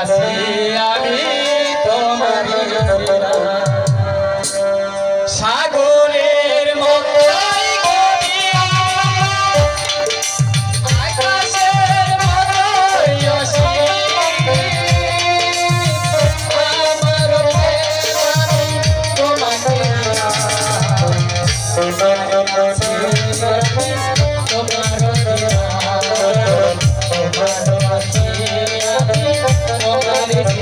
আসি আমি।